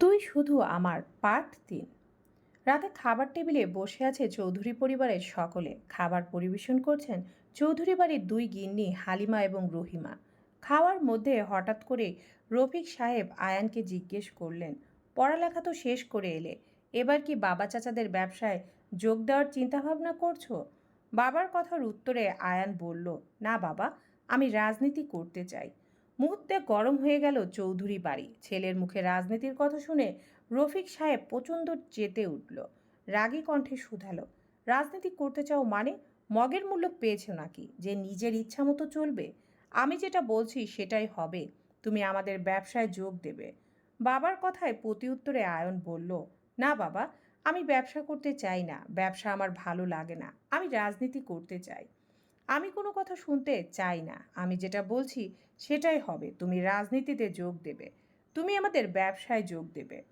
তুই শুধু আমার পার্ট তিন। রাতে খাবার টেবিলে বসে আছে চৌধুরী পরিবারের সকলে। খাবার পরিবেশন করছেন চৌধুরী বাড়ির দুই গিন্নি হালিমা এবং রহিমা। খাওয়ার মধ্যে হঠাৎ করে রফিক সাহেব আয়ানকে জিজ্ঞেস করলেন, পড়ালেখা তো শেষ করে এলে, এবার কি বাবা চাচাদের ব্যবসায় যোগ দেওয়ার চিন্তাভাবনা করছ? বাবার কথার উত্তরে আয়ান বলল, না বাবা, আমি রাজনীতি করতে চাই। মুহূর্তে গরম হয়ে গেল চৌধুরী বাড়ি। ছেলের মুখে রাজনীতির কথা শুনে রফিক সাহেব প্রচণ্ড চেতে উঠল। রাগী কণ্ঠে শুধালো, রাজনীতি করতে চাও মানে? মগের মূল্য পেয়েছ নাকি? যে নিজের ইচ্ছা মতো চলবে? আমি যেটা বলছি সেটাই হবে। তুমি আমাদের ব্যবসায় যোগ দেবে। বাবার কথায় প্রতি উত্তরে আয়ন বলল, না বাবা, আমি ব্যবসা করতে চাই না। ব্যবসা আমার ভালো লাগে না। আমি রাজনীতি করতে চাই। আমি কোনো কথা শুনতে চাই না। আমি যেটা বলছি সেটাই হবে। তুমি রাজনীতিতে যোগ দেবে। তুমি আমাদের ব্যবসায় যোগ দেবে।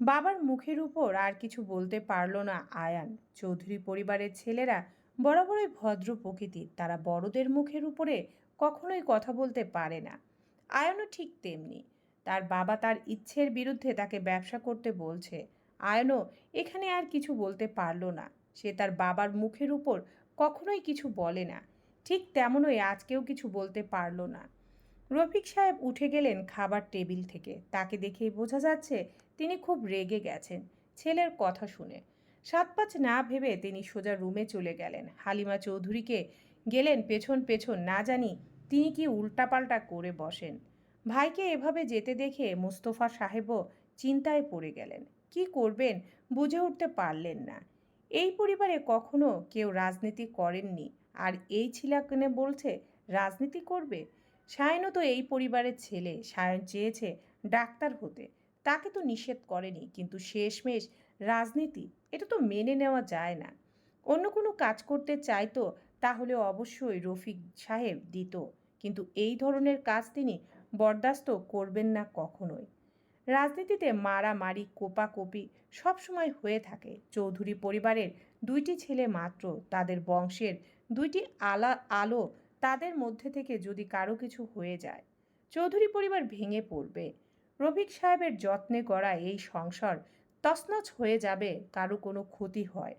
বাবার মুখের উপর আর কিছু বলতে পারল না আয়ান। চৌধুরী পরিবারের ছেলেরা বরাবরই ভদ্র প্রকৃতির। তারা বড়দের মুখের উপরে কখনোই কথা বলতে পারে না। আয়নও ঠিক তেমনি। তার বাবা তার ইচ্ছের বিরুদ্ধে তাকে ব্যবসা করতে বলছে। আয়নও এখানে আর কিছু বলতে পারল না। সে তার বাবার মুখের উপর কখনোই কিছু বলে না। ঠিক তেমনই আজকেও কিছু বলতে পারল না। রফিক সাহেব উঠে গেলেন খাবার টেবিল থেকে। তাকে দেখেই বোঝা যাচ্ছে তিনি খুব রেগে গেছেন। ছেলের কথা শুনে। সাত পাঁচ না ভেবে তিনি সোজা রুমে চলে গেলেন। হালিমা চৌধুরীকে গেলেন পেছন পেছন না জানি তিনি কি উল্টাপাল্টা করে বসেন। ভাইকে এভাবে যেতে দেখে মুস্তফা সাহেবও চিন্তায় পড়ে গেলেন। কি করবেন বুঝে উঠতে পারলেন না। এই পরিবারে কখনো কেউ রাজনীতি করেননি। আর এই ছিলাকেনে বলছে, রাজনীতি করবে? সায়নও তো এই পরিবারের ছেলে। সায়ন চেয়েছে ডাক্তার হতে। তাকে তো নিষেধ করেনি, কিন্তু শেষমেশ রাজনীতি, এটা তো মেনে নেওয়া যায় না। অন্য কোনো কাজ করতে চাইতো তাহলে অবশ্যই রফিক সাহেব দিত। কিন্তু এই ধরনের কাজ তিনি বরদাস্ত করবেন না কখনোই। রাজনীতিতে মারামারি, কোপাকপি সবসময় হয়ে থাকে। চৌধুরী পরিবারের দুইটি ছেলে মাত্র তাদের বংশের দুইটি আলা, আলো তাদের মধ্যে থেকে যদি কারও কিছু হয়ে যায়, চৌধুরী পরিবার ভেঙে পড়বে। রফিক সাহেবের যত্নে গড়া এই সংসার তছনছ হয়ে যাবে, কারও কোনো ক্ষতি হয়।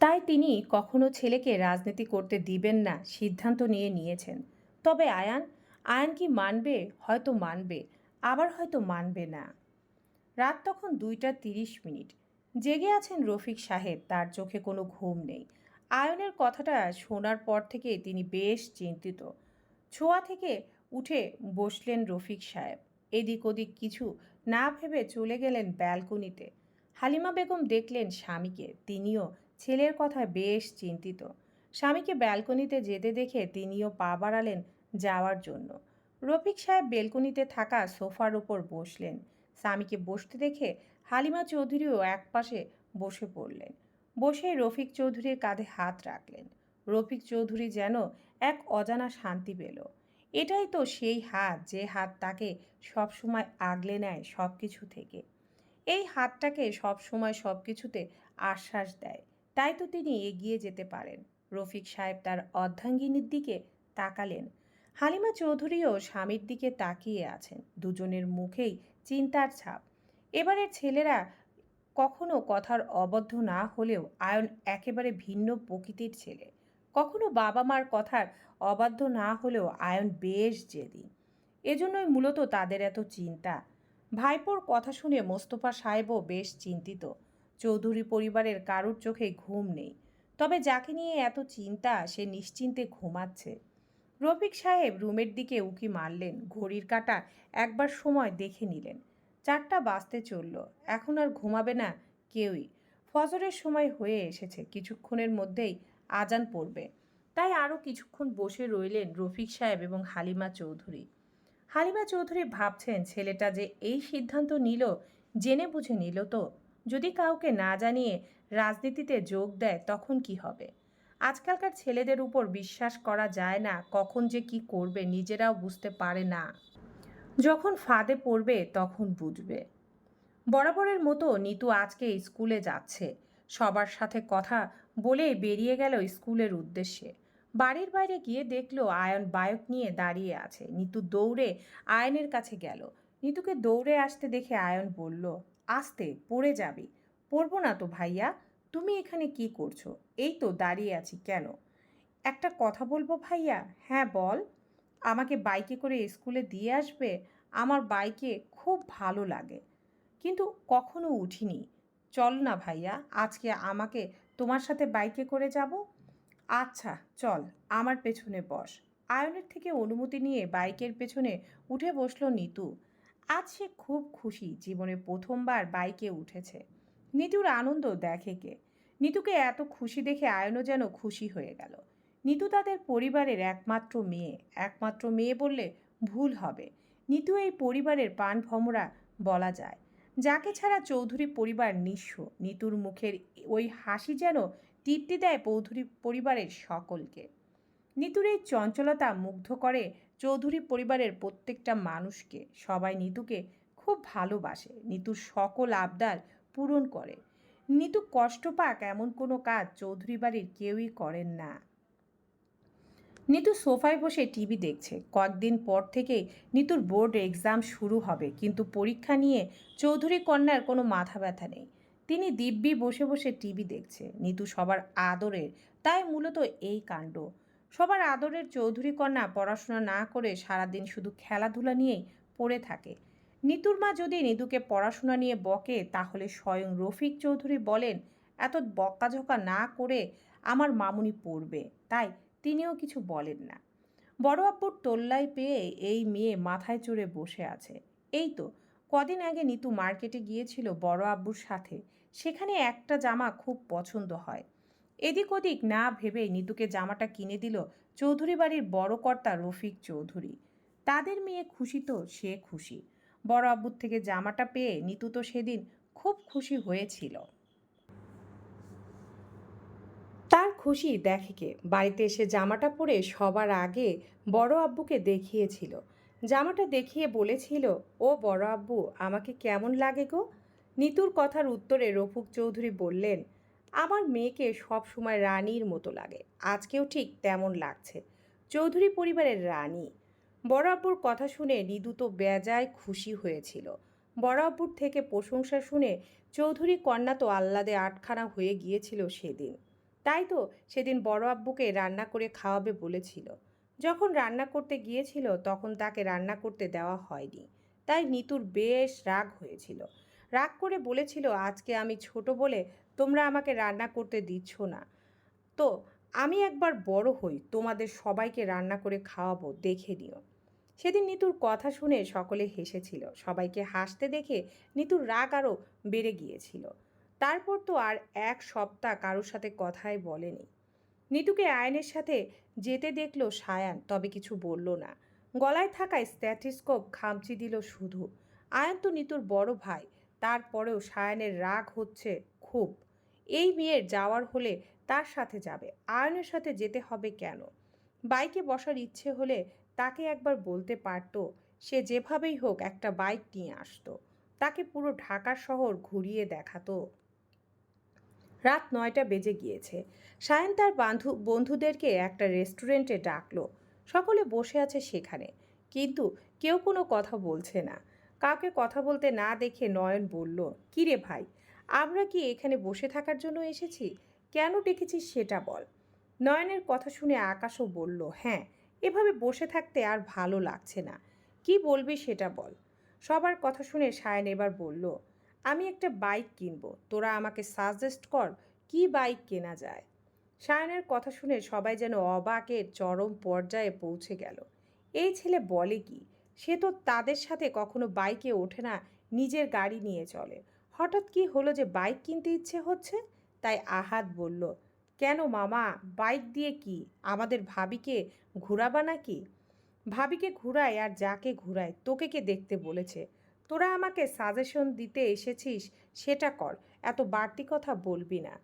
তাই তিনি কখনো ছেলেকে রাজনীতি করতে দিবেন না, সিদ্ধান্ত নিয়ে নিয়েছেন। তবে আয়ান আয়ান কি মানবে? হয়তো মানবে, আবার হয়তো মানবে না। রাত তখন দুইটা তিরিশ মিনিট। জেগে আছেন রফিক সাহেব, তার চোখে কোনো ঘুম নেই। আয়নের কথাটা শোনার পর থেকে তিনি বেশ চিন্তিত। ছোঁয়া থেকে উঠে বসলেন রফিক সাহেব। এদিক ওদিক কিছু না ভেবে চলে গেলেন ব্যালকনিতে। হালিমা বেগম দেখলেন স্বামীকে, তিনিও ছেলের কথায় বেশ চিন্তিত। স্বামীকে ব্যালকনিতে যেতে দেখে তিনিও পা বাড়ালেন যাওয়ার জন্য। রফিক সাহেব বেলকনিতে থাকা সোফার উপর বসলেন। স্বামীকে বসতে দেখে হালিমা চৌধুরীও একপাশে বসে পড়লেন। বসে রফিক চৌধুরীর কাঁধে হাত রাখলেন। রফিক চৌধুরী যেন এক অজানা শান্তি পেল। এটাই তো সেই হাত যে হাত তাকে সবসময় আগলে নেয় সব কিছু থেকে। এই হাতটাকে সবসময় সব কিছুতে আশ্বাস দেয়। তাই তো তিনি এগিয়ে যেতে পারেন। রফিক সাহেব তার অর্ধাঙ্গিনীর দিকে তাকালেন। হালিমা চৌধুরীও স্বামীর দিকে তাকিয়ে আছেন। দুজনের মুখেই চিন্তার ছাপ। এবারের ছেলেরা কখনো কথার অবদ্ধ না হলেও আয়ন একেবারে ভিন্ন প্রকৃতির ছেলে। কখনো বাবা মার কথার অবাধ্য না হলেও আয়ন বেশ জেদি। এজন্যই মূলত তাদের এত চিন্তা। ভাইপোর কথা শুনে মোস্তফা সাহেবও বেশ চিন্তিত। চৌধুরী পরিবারের কারুর চোখে ঘুম নেই। তবে যাকে নিয়ে এত চিন্তা, সে নিশ্চিন্তে ঘুমাচ্ছে। রফিক সাহেব রুমের দিকে উকি মারলেন, ঘড়ির কাঁটা একবার সময় দেখে নিলেন। চারটা বাজতে চলল, এখন আর ঘুমাবে না কেউই। ফজরের সময় হয়ে এসেছে, কিছুক্ষণের মধ্যেই আজান পড়বে। তাই আরও কিছুক্ষণ বসে রইলেন রফিক সাহেব এবং হালিমা চৌধুরী। হালিমা চৌধুরী ভাবছেন, ছেলেটা যে এই সিদ্ধান্ত নিল, জেনে বুঝে নিল তো। যদি কাউকে না জানিয়ে রাজনীতিতে যোগ দেয়, তখন কি হবে? আজকালকার ছেলেদের উপর বিশ্বাস করা যায় না, কখন যে কি করবে নিজেরাও বুঝতে পারে না। যখন ফাঁদে পড়বে তখন বুঝবে। বরাবরের মতো নিতু আজকে স্কুলে যাচ্ছে। সবার সাথে কথা বলে বেরিয়ে গেল স্কুলের উদ্দেশ্যে। বাড়ির বাইরে গিয়ে দেখল আয়ন বায়ক নিয়ে দাঁড়িয়ে আছে। নিতু দৌড়ে আয়নের কাছে গেল। নিতুকে দৌড়ে আসতে দেখে আয়ন বলল, আসতে, পড়ে যাবি। পড়ব না তো ভাইয়া। তুমি এখানে কি করছ? এই তো দাঁড়িয়ে আছি কেন? একটা কথা বলব ভাইয়া? হ্যাঁ বল। আমাকে বাইকে করে স্কুলে দিয়ে আসবে, আমার বাইকে খুব ভালো লাগে। কিন্তু কখনো উঠিনি। চল না ভাইয়া, আজকে আমাকে তোমার সাথে বাইকে করে যাব। আচ্ছা চল, আমার পেছনে বস। আয়নের থেকে অনুমতি নিয়ে বাইকের পেছনে উঠে বসল নিতু। আজ সে খুব খুশি, জীবনে প্রথমবার বাইকে উঠেছে। নিতুর আনন্দ দেখে কে? নিতুকে এত খুশি দেখে আয়নও যেন খুশি হয়ে গেল। নিতু তাদের পরিবারের একমাত্র মেয়ে। একমাত্র মেয়ে বললে ভুল হবে। নিতু এই পরিবারের পান ভমরা বলা যায়। যাকে ছাড়া চৌধুরী পরিবার নিঃস্ব। নিতুর মুখের ওই হাসি যেন তৃপ্তি দেয় চৌধুরী পরিবারের সকলকে। নিতুর এই চঞ্চলতা মুগ্ধ করে চৌধুরী পরিবারের প্রত্যেকটা মানুষকে। সবাই নিতুকে খুব ভালোবাসে। নিতুর সকল আবদার পূরণ করে। নিতু কষ্ট পাক এমন কোনো কাজ চৌধুরী বাড়ির কেউই করেন না। নিতু সোফায় বসে টিভি দেখছে। কয়েকদিন পর থেকেই নিতুর বোর্ড এক্সাম শুরু হবে, কিন্তু পরীক্ষা নিয়ে চৌধুরী কন্যার কোনো মাথা ব্যথা নেই। তিনি দিব্যি বসে বসে টিভি দেখছে। নিতু সবার আদরের, তাই মূলত এই কাণ্ড। সবার আদরের চৌধুরী কন্যা পড়াশোনা না করে সারাদিন শুধু খেলাধুলা নিয়েই পড়ে থাকে। নিতুর মা যদি নিতুকে পড়াশোনা নিয়ে বকে, তাহলে স্বয়ং রফিক চৌধুরী বলেন, এত বকাঝকা না করে আমার মামুনি পড়বে। তাই তিনিও কিছু বলেন না। বড় আব্বুর তোল্লাই পেয়ে এই মেয়ে মাথায় চড়ে বসে আছে। এই তো, কদিন আগে নিতু মার্কেটে গিয়েছিল বড় আব্বুর সাথে। সেখানে একটা জামা খুব পছন্দ হয়। এদিক ওদিক না ভেবে নিতুকে জামাটা কিনে দিল চৌধুরী বাড়ির বড় কর্তা রফিক চৌধুরী। তাদের মেয়ে খুশি তো, সে খুশি। বড় আব্বুর থেকে জামাটা পেয়ে নিতু তো সেদিন খুব খুশি হয়েছিল। তার খুশি দেখে কে? বাড়িতে এসে জামাটা পরে সবার আগে বড় আব্বুকে দেখিয়েছিল। জামাটা দেখিয়ে বলেছিল, ও বড় আব্বু, আমাকে কেমন লাগে গো? নিতুর কথার উত্তরে রফুক চৌধুরী বললেন, আমার মেয়েকে সব সময় রানীর মতো লাগে। আজকেও ঠিক তেমন লাগছে। চৌধুরী পরিবারের রানী। বড় আব্বুর কথা শুনে নিদু তো বেজায় খুশি হয়েছিল। বড় আব্বুর থেকে প্রশংসা শুনে চৌধুরী কন্যা তো আহ্লাদে আটখানা হয়ে গিয়েছিল সেদিন। তাই তো সেদিন বড় আব্বুকে রান্না করে খাওয়াবে বলেছিল। যখন রান্না করতে গিয়েছিল তখন তাকে রান্না করতে দেওয়া হয়নি। তাই নিতুর বেশ রাগ হয়েছিল। রাগ করে বলেছিল, আজকে আমি ছোট বলে তোমরা আমাকে রান্না করতে দিচ্ছ না। তো আমি একবার বড় হই, তোমাদের সবাইকে রান্না করে খাওয়াবো, দেখে নিও। সেদিন নিতুর কথা শুনে সকলে হেসেছিল। সবাইকে হাসতে দেখে নিতুর রাগ আরও বেড়ে গিয়েছিল। তারপর তো আর এক সপ্তাহ কারোর সাথে কথাই বলেনি। নিতুকে আয়নের সাথে যেতে দেখল সায়ান, তবে কিছু বলল না। গলায় থাকায় স্ট্যাটিস্কোপ খামচি দিল শুধু। আয়ন তো নিতুর বড় ভাই, তারপরেও সায়ানের রাগ হচ্ছে খুব। এই মেয়ের যাওয়ার হলে তার সাথে যাবে, আয়নের সাথে যেতে হবে কেন? বাইকে বসার ইচ্ছে হলে তাকে একবার বলতে পারতো, সে যেভাবেই হোক একটা বাইক নিয়ে আসতো। তাকে পুরো ঢাকা শহর ঘুরিয়ে দেখাতো। রাত নয়টা বেজে গিয়েছে। সায়ন তার বান্ধু, বন্ধুদেরকে একটা রেস্টুরেন্টে ডাকলো। সকলে বসে আছে সেখানে। কিন্তু কেউ কোনো কথা বলছে না। কাউকে কথা বলতে না দেখে নয়ন বলল, কিরে ভাই, আমরা কি এখানে বসে থাকার জন্য এসেছি? কেন ডেকেছিস সেটা বল। নয়নের কথা শুনে আকাশও বলল হ্যাঁ এভাবে বসে থাকতে আর ভালো লাগছে না। কি বলবি সেটা বল। সবার কথা শুনে সায়ন এবার বলল, আমি একটা বাইক কিনবো, তোরা আমাকে সাজেস্ট কর, কি বাইক কেনা যায়? সায়নের কথা শুনে সবাই যেন অবাকের চরম পর্যায়ে পৌঁছে গেল। এই ছেলে বলে কি, সে তো তাদের সাথে কখনো বাইকে ওঠে না, নিজের গাড়ি নিয়ে চলে। হঠাৎ কি হলো যে বাইক কিনতে ইচ্ছে হচ্ছে? তাই আহাত বলল কেন মামা, বাইক দিয়ে কি? আমাদের ভাবিকে ঘুরাবা নাকি? ভাবিকে ঘুরায় আর যাকে ঘুরায় তোকে কে দেখতে বলেছে? তোরা আমাকে সাজেশন দিতে এসেছিস, সেটা কর, এত বাড়তি কথা বলবি না।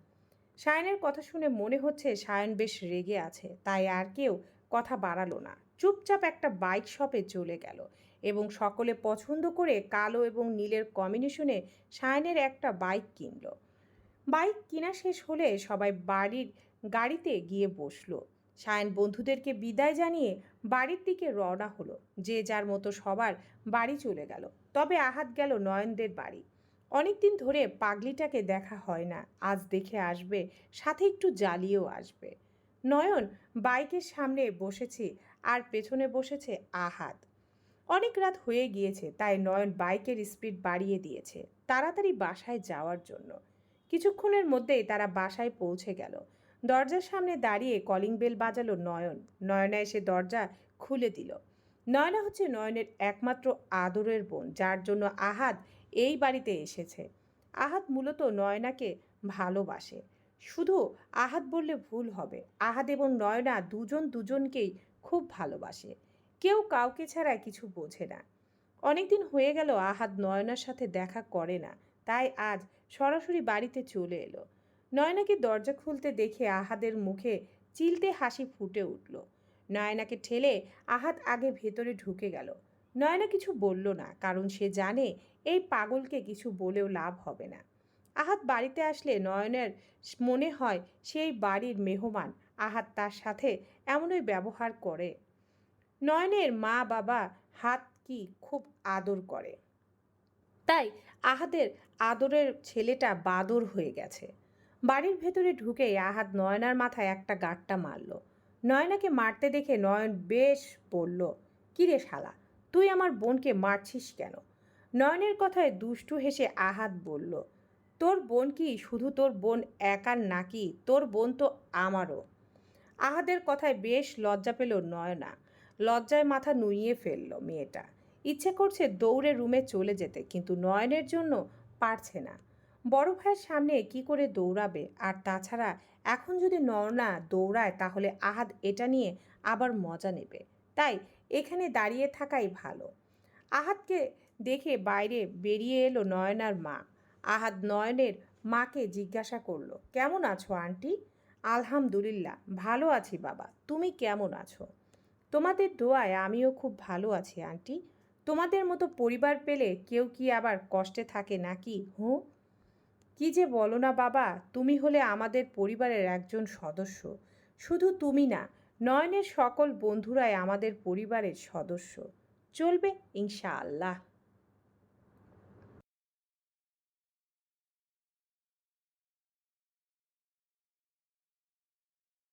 সায়নের কথা শুনে মনে হচ্ছে সায়ন বেশ রেগে আছে, তাই আর কেউ কথা বাড়ালো না। চুপচাপ একটা বাইক শপে চলে গেল এবং সকলে পছন্দ করে কালো এবং নীলের কম্বিনেশনে সায়নের একটা বাইক কিনলো। বাইক কিনা শেষ হলে সবাই বাড়ির গাড়িতে গিয়ে বসল। সায়ন বন্ধুদেরকে বিদায় জানিয়ে বাড়ির দিকে রওনা হলো। যে যার মতো সবার বাড়ি চলে গেল। তবে আহাত গেল নয়নদের বাড়ি। অনেকদিন ধরে পাগলিটাকে দেখা হয় না। আজ দেখে আসবে, সাথে একটু জ্বালিয়েও আসবে। নয়ন বাইকের সামনে বসেছে আর পেছনে বসেছে আহাত। অনেক রাত হয়ে গিয়েছে, তাই নয়ন বাইকের স্পিড বাড়িয়ে দিয়েছে, তাড়াতাড়ি বাসায় যাওয়ার জন্য। কিছুক্ষণের মধ্যেই তারা বাসায় পৌঁছে গেল। দরজার সামনে দাঁড়িয়ে কলিং বেল বাজালো নয়ন। নয়না এসে দরজা খুলে দিল। নয়না হচ্ছে নয়নের একমাত্র আদরের বোন, যার জন্য আহাদ এই বাড়িতে এসেছে। আহাদ মূলত নয়নাকে ভালোবাসে। শুধু আহাদ বললে ভুল হবে। আহাদ এবং নয়না দুজন দুজনকেই খুব ভালোবাসে। কেউ কাউকে ছাড়া কিছু বোঝে না। অনেকদিন হয়ে গেল আহাদ নয়নার সাথে দেখা করে না। তাই আজ সরাসরি বাড়িতে চলে এলো। নয়নাকে দরজা খুলতে দেখে আহাদের মুখে চিলতে হাসি ফুটে উঠল। নয়নাকে ঠেলে আহাদ আগে ভেতরে ঢুকে গেল। নয়না কিছু বলল না, কারণ সে জানে এই পাগলকে কিছু বলেও লাভ হবে না। আহাত বাড়িতে আসলে নয়নের মনে হয় সেই বাড়ির মেহমান আহাত তার সাথে এমনই ব্যবহার করে। নয়নের মা বাবা হাত কি খুব আদর করে। তাই আহাদের আদরের ছেলেটা বাদর হয়ে গেছে। বাড়ির ভেতরে ঢুকেই আহাদ নয়নার মাথায় একটা গাঁটটা মারল। নয়নাকে মারতে দেখে নয়ন বেশ বলল কিরে শালা, তুই আমার বোনকে মারছিস কেন? নয়নের কথায় দুষ্টু হেসে আহাত বলল, তোর বোন কি শুধু তোর বোন একার নাকি তোর বোন তো আমারও? আহাদের কথায় বেশ লজ্জা পেল নয়না। লজ্জায় মাথা নুইয়ে ফেলল মেয়েটা। ইচ্ছে করছে দৌড়ে রুমে চলে যেতে, কিন্তু নয়নের জন্য পারছে না। বড় ভাইয়ের সামনে কি করে দৌড়াবে? আর তাছাড়া এখন যদি নয়না দৌড়ায়, তাহলে আহাদ এটা নিয়ে আবার মজা নেবে। তাই এখানে দাঁড়িয়ে থাকাই ভালো। আহাদকে দেখে বাইরে বেরিয়ে এলো নয়নার মা। আহাদ নয়নের মাকে জিজ্ঞাসা করল, কেমন আছো আন্টি? আলহামদুলিল্লাহ, ভালো আছি বাবা। তুমি কেমন আছো? তোমাদের দোয়ায় আমিও খুব ভালো আছি আন্টি। তোমাদের মতো পরিবার পেলে কেউ কি আবার কষ্টে থাকে নাকি, হুঁ? কি যে বলো না বাবা, তুমি হলে আমাদের পরিবারের একজন সদস্য। শুধু তুমি না, নয়নের সকল বন্ধুরাই আমাদের পরিবারের সদস্য। চলবে ইনশাআল্লাহ।